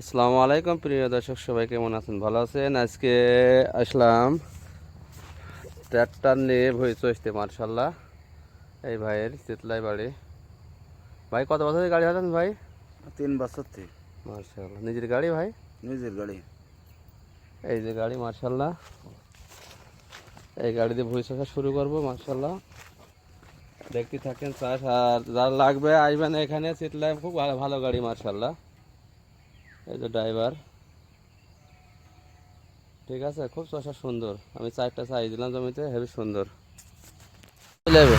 আসসালামু আলাইকুম প্রিয় দর্শক সবাই কেমন আছেন? ভালো আছেন? আজকে আসলাম ট্র্যাক্টর নিয়ে ভই চষতে মার্শাল্লাহ। এই ভাইয়ের চিতলাই বাড়ি। ভাই কত বছরের গাড়ি হাতেন ভাই? তিন বছর থেকে মার্শাল্লাহ। নিজের গাড়ি ভাই? নিজের গাড়ি। এই যে গাড়ি মার্শাল্লাহ। এই গাড়ি দিয়ে ভুই চষা শুরু করব মার্শাল্লাহ। দেখতে থাকেন চাষ আর যার লাগবে আসবেন এখানে। চিতলাই খুব ভালো ভালো গাড়ি মার্শাল্লাহ। এই যে ড্রাইভার ঠিক আছে? খুব চষা সুন্দর। আমি চারটা চাই দিলাম জমিতে হেবি সুন্দর। লেবে।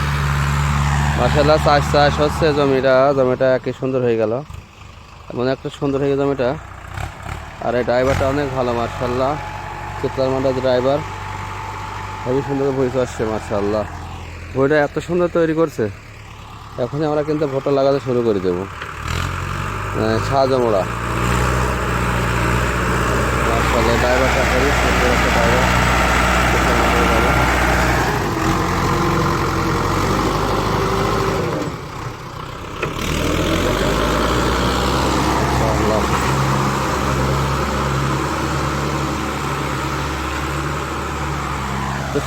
মার্শাল্লাহ চাষ চাষ হচ্ছে জমিটা। জমিটা কি সুন্দর হয়ে গেল। এমন একটা সুন্দর হয়ে গেল জমিটা। আর এই ড্রাইভারটা অনেক ভালো মার্শাল্লাহ চিত্রার মান্ডা ড্রাইভার হেবি সুন্দর বই আসছে মার্শাল্লাহ বইটা এত সুন্দর তৈরি করছে। এখনই আমরা কিন্তু ভোটটা লাগাতে শুরু করে দেবো। সাহায্যমোড়া মার্শাল্লাহ ড্রাইভারটা হেবি সুন্দর একটা ড্রাইভার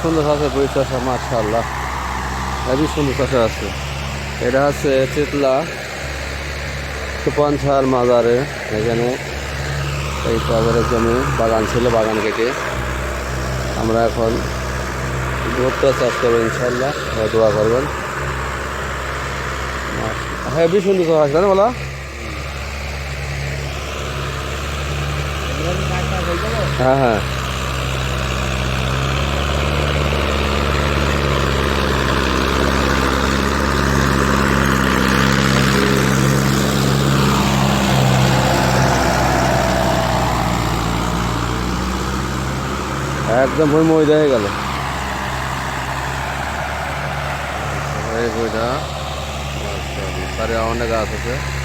সুন্দর আছে বই চাষা, মাশাআল্লাহ। হেবি সুন্দর চাষা আছে। এটা হচ্ছে চিতলা সুপানছার মাজারে, এখানে এই বাজারের জমি, বাগান ছিল বাগান কেটে আমরা এখন ভুট্টা চাষ করব ইনশাল্লাহ দোয়া করবেন। হেবি সুন্দর চাষ আছে না বলা? হ্যাঁ হ্যাঁ। একদম বই ময়দা হয়ে গেল সারে অনেক গাছ আছে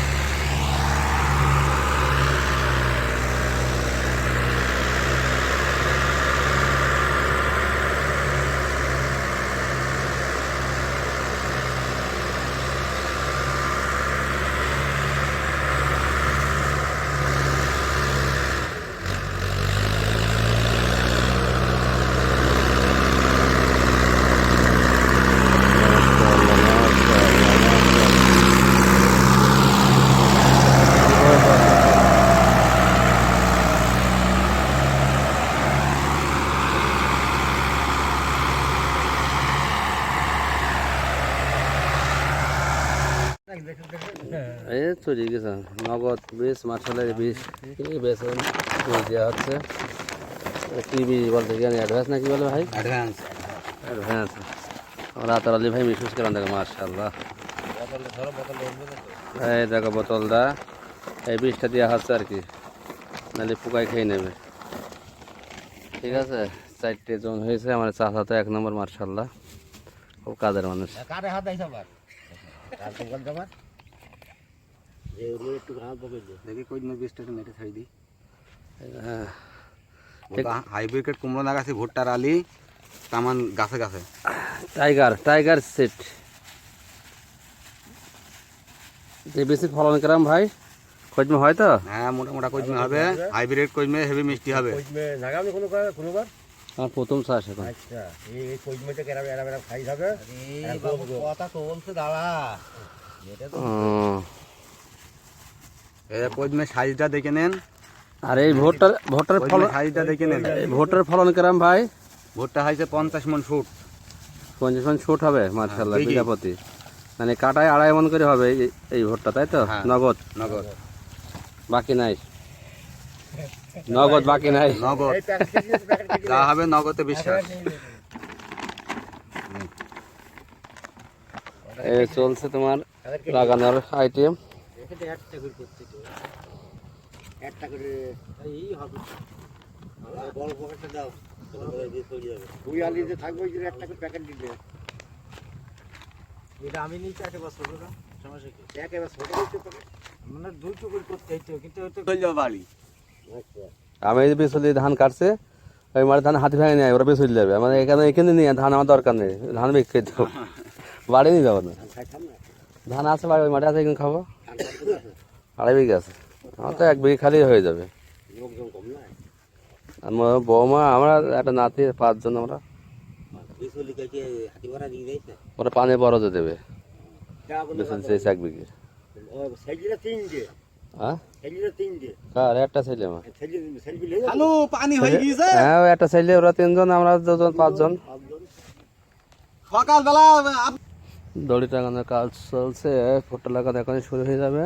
এই চলে গেছে নগদ বিষ মার্শালের বিষ কি বীজ দেওয়া হচ্ছে। কি বীজ বলতে জানি অ্যাডভান্স নাকি বলে ভাই? অ্যাডভান্স অ্যাডভান্স আমরা আতার আলী ভাই মিশুস কেন দেখো মার্শাল্লাহ এই দেখো বোতলটা এই বিষটা দেওয়া হচ্ছে আর কি। নাহলে পোকায় খেয়ে নেবে। ঠিক আছে? চারটে জন হয়েছে আমার চাষা তো এক নম্বর মার্শাল্লাহ খুব কাজের মানুষ। একটু ঘাস পকে দেখি কই না মেটে ছাড়ি হ্যাঁ। হাইব্রিড কুমড়ো লাগাছে ভুট্টার আলি তামান গাছে গাছে। টাইগার টাইগার সেট যে বেশি ফলন কেরাম ভাই খোঁজমে হয় তো? হ্যাঁ মোটা মোটা কইমে হবে। হাইব্রিড কইমে হেভি মিষ্টি হবে। কোনো কোনোবার? আমার প্রথম চাষ এখন। আচ্ছা এই খাই যাবে? কথা তো বলছে সাইজটা দেখে নেন। আর এই ভোটটার ভোটার ফলন সাইজটা দেখে নেন। এই ভোটার ফলন কেরাম ভাই? ভুট্টা হয়েছে পঞ্চাশ মন ফুট পঞ্চাশ মন ছোট হবে মার্শাল্লাহ। বিঘাপতি। মানে কাটায় আড়াই মন করে হবে এই- এই ভোটটা তাই তো? হ্যাঁ। নগদ। নগদ। বাকি নাই। নগদ বাকি নাই। নগদ। যা হবে নগদে বিশ্বাস। চলছে তোমার লাগানোর আইটেম একটা করে একটা করে এই বড় পকেটটা দাও। দুই আলি যে থাকবে ওই জন্য একটা করে প্যাকেট দিতে এটা আমি নিচে একেবারে সমস্যা কি? একেবারে ছোট মানে দুই টুকুর করতে হইতো কিন্তু বাড়ি। আমি বেসলি ধান কাটছে ওই মাঠে ধান হাতি ভেঙে নেয় ওরা বেসলি যাবে। আমার এখানে এখানে নিয়ে ধান আমার দরকার নেই ধান বিক্রি দেবো বাড়ি নিয়ে যাব না। ধান আছে বাড়ি ওই মাঠে আছে এখানে খাব। আড়াই বিঘা আছে। আমার তো এক বিঘে খালি হয়ে যাবে। আমার বৌমা আমরা একটা নাতি পাঁচজন আমরা। ওরা পানি বরজে দেবে। এক বিঘে। হ্যাঁ? একটা ছেলে হয়ে হ্যাঁ একটা ছেলে ওরা তিনজন আমরা দুজন পাঁচজন। সকালবেলা দড়ি টাঙানোর কাজ চলছে ভুট্টা লাগানো এখনই শুরু হয়ে যাবে।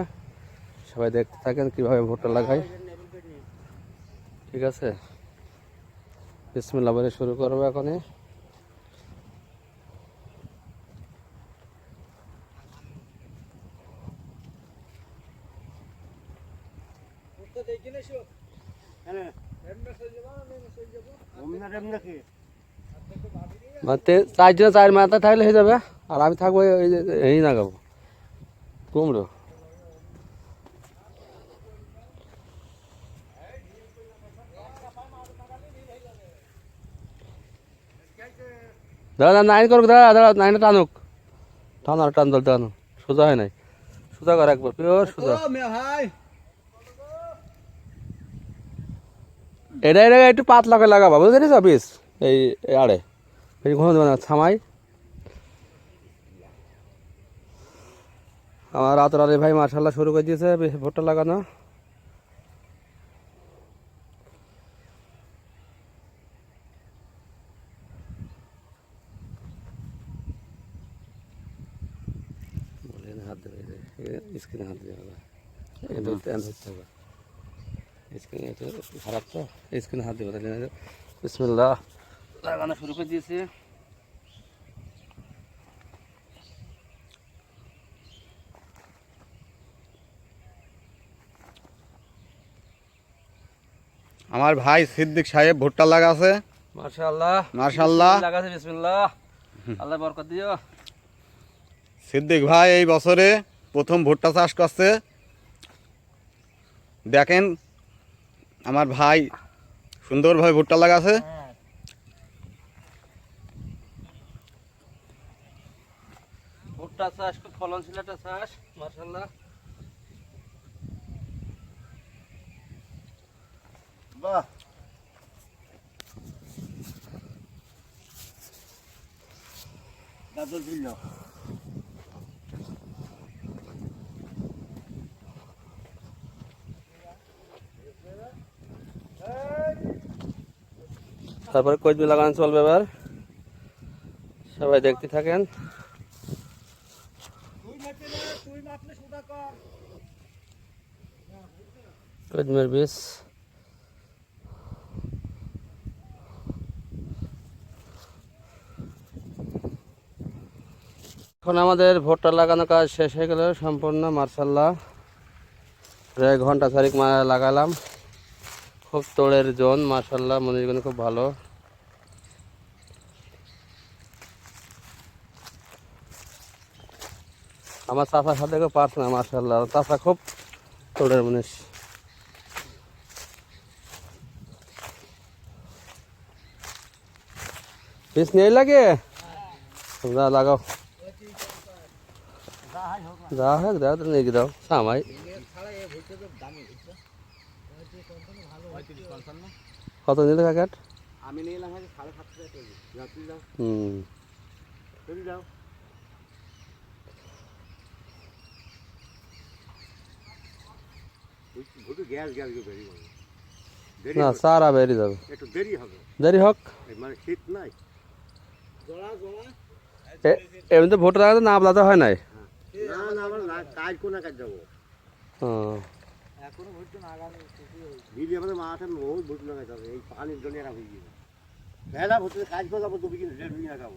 সবাই দেখতে থাকেন কীভাবে ভুট্টা লাগাই ঠিক আছে? বিসমিল্লা বলে শুরু করব এখনই। মানে চারজনে চার মাথা থাকলে হয়ে যাবে। আর আমি থাকব এই- নাগাবো কুমড়ো। দাদা নাইন করুক দাদা দাদা নাইনে টানুক। টান টান দল টানো সোজা হয় নাই। সোজা কর একবার পিওর সোজা। এটা এটা একটু পাতলা করে লাগাবা বুঝতে পেরেছ এই আড়ে। এই ঘন দেবে না ছামাই আমার রাতের আলী ভাই মার্শাল্লাহ শুরু করে দিয়েছে বেশ- ভুট্টা লাগানো বলেন হাত দেবে স্ক্রিনে হাত দেবে এই ধরতে ধরতে হবে স্ক্রিন একটু খারাপ তো স্ক্রিনে হাত দেবো তাহলে বিসমিল্লাহ লাগানো শুরু করে দিয়েছি। আমার ভাই সিদ্দিক সাহেব ভুট্টা লাগাছে। মাশাআল্লাহ। মাশাআল্লাহ। লাগাছে বিসমিল্লাহ। আল্লাহ বরকত দিও। সিদ্দিক ভাই এই বছরে প্রথম ভুট্টা চাষ করছে। দেখেন আমার ভাই সুন্দরভাবে ভুট্টা লাগাছে। ভুট্টা চাষ খুব ফলনশীল একটা চাষ মাশাআল্লাহ। বাহ। তারপরে কচবি লাগানো চলবে এবার? সবাই দেখতে থাকেন। কচমের বীজ এখন আমাদের ভুট্টা লাগানো কাজ শেষ হয়ে গেল, সম্পূর্ণ, মার্শাল্লাহ। প্রায় ঘণ্টা চারিক লাগালাম। খুব তোড়ের জোন, মার্শাল্লাহ মনিরগুলো খুব ভালো। আমার চাষার সাথে কেউ পারছে না মার্শাল্লাহ চাষা খুব তোড়ের মনীষ। পিস নিয়ে লাগে? যা লাগাও। যা হোক দাও তো নিয়ে দাও সামাই কত নিলে প্যাকেট আমি নিলাম যাও হুম। তুই ভুটু গ্যাস গ্যাস গিয়ে বেরিয়ে না হবে, সারা যাবে। একটু দেরি হবে। দেরি হোক। মানে শীত নাই। জোড়া জোড়া। এ- এমনিতে ভোট লাগাতে না বলাতে হয় নাই? না না আমার না কাজ কোন কাজ যাব। হুম এখনও ভুট্টো না আগামী দিদি আমাদের মাঠে বহুত ভুট্টো লাগাতে হবে। এই পানির জন্য এরা হয়ে যাবে ভেলা ভুট্টো কাজ করে যাব তুমি কিন্তু দেড় বিঘা খাব